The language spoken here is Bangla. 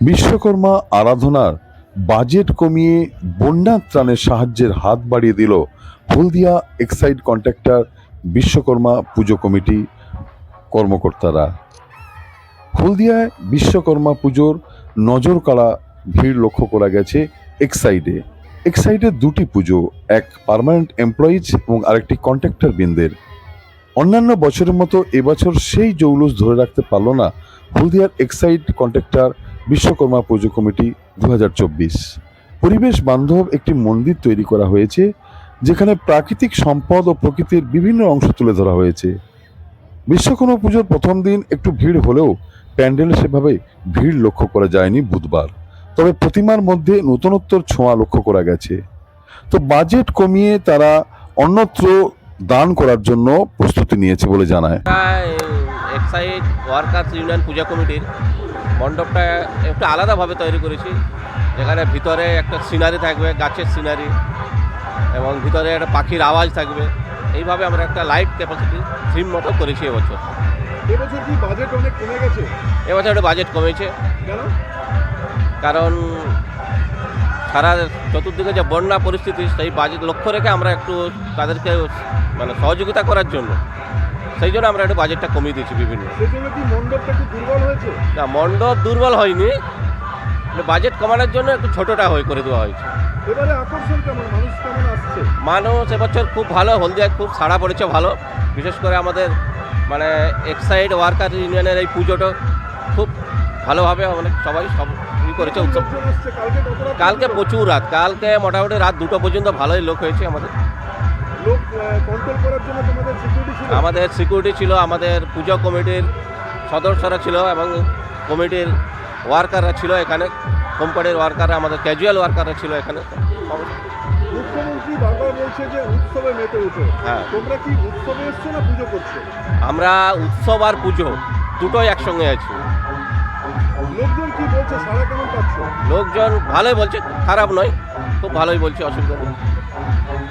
বিশ্বকর্মা আরাধনার বাজেট কমিয়ে বন্যা ত্রাণের সাহায্যের হাত বাড়িয়ে দিল হলদিয়া এক্সাইড কন্ট্রাক্টর বিশ্বকর্মা পুজো কমিটি কর্মকর্তারা। হলদিয়ায় বিশ্বকর্মা পুজোর নজর কাড়া ভিড় লক্ষ্য করা গেছে এক্সাইডে এক্সাইডের দুটি পুজো, এক পার্মানেন্ট এমপ্লয়িজ এবং আরেকটি কন্ট্রাক্টর বৃন্দের। অন্যান্য বছরের মতো এবছর সেই জৌলুস ধরে রাখতে পারল না হলদিয়ার এক্সাইড কন্ট্রাক্টর বিশ্বকর্মা পুজো কমিটি দু হাজার চব্বিশ। পরিবেশ বান্ধব একটি মন্দির তৈরি করা হয়েছে, যেখানে প্রাকৃতিক সম্পদ ও প্রকৃতির বিভিন্ন অংশ তুলে ধরা হয়েছে। বিশ্বকর্মা পুজোর প্রথম দিন একটু ভিড় হলেও প্যান্ডেলে সেভাবে ভিড় লক্ষ্য করা যায়নি বুধবার। তবে প্রতিমার মধ্যে নতুনত্বর ছোঁয়া লক্ষ্য করা গেছে। তো বাজেট কমিয়ে তারা অন্যত্র দান করার জন্য প্রস্তুতি নিয়েছে বলে জানায়। এক্সাইড ওয়ার্কার্স ইউনিয়ন পূজা কমিটির। মণ্ডপটা একটু আলাদাভাবে তৈরি করেছি। যেখানে ভিতরে একটা সিনারি থাকবে গাছের সিনারি এবং ভিতরে একটা পাখির আওয়াজ থাকবে। এইভাবে আমরা একটা লাইট ক্যাপাসিটি থিম মতো করেছি এবছর। এবছর কি বাজেট অনেক কমে গেছে? এবছর একটা বাজেট কমেছে। কেন? কারণ সারা চতুর্দিকে যে বন্যা পরিস্থিতি সেই বাজেট লক্ষ্য রেখে আমরা একটু তাদেরকে মানে সহযোগিতা করার জন্য সেই জন্য আমরা একটু বাজেটটা কমিয়ে দিয়েছি বিভিন্ন। না মণ্ডপ দুর্বল হয়নি। বাজেট কমানোর জন্য একটু ছোটোটা হয়ে করে দেওয়া হয়েছে। মানুষ এবছর খুব ভালো হলদিয়ায় খুব সাড়া পড়েছে ভালো। বিশেষ করে আমাদের মানে এক্সাইড ওয়ার্কার ইউনিয়নের এই পুজোটা খুব ভালোভাবে অনেক সবাই সব ই করেছে উৎসব। কালকে? প্রচুর রাত। কালকে মোটামুটি রাত দুটো পর্যন্ত ভালোই লোক হয়েছে আমাদের। কন্ট্রোল করার জন্য তোমাদের সিকিউরিটি ছিল? আমাদের সিকিউরিটি ছিল আমাদের পুজো কমিটির সদস্যরা ছিল এবং কমিটির ওয়ার্কাররা ছিল এখানে কোম্পানির ওয়ার্কাররা আমাদের ক্যাজুয়াল ওয়ার্কাররা ছিল এখানে। মুখ্যমন্ত্রী বারবার বলছে যে উৎসবে মেতে উঠো। হ্যাঁ। তোমরা কি উৎসবে এসছো না পুজো করছ? আমরা উৎসব আর পুজো দুটোই একসঙ্গে আছি। লোকজন কি বলছে সারা কেমন পাচ্ছ? লোকজন ভালোই বলছে খারাপ নয় খুব ভালোই বলছে অসুবিধা নেই।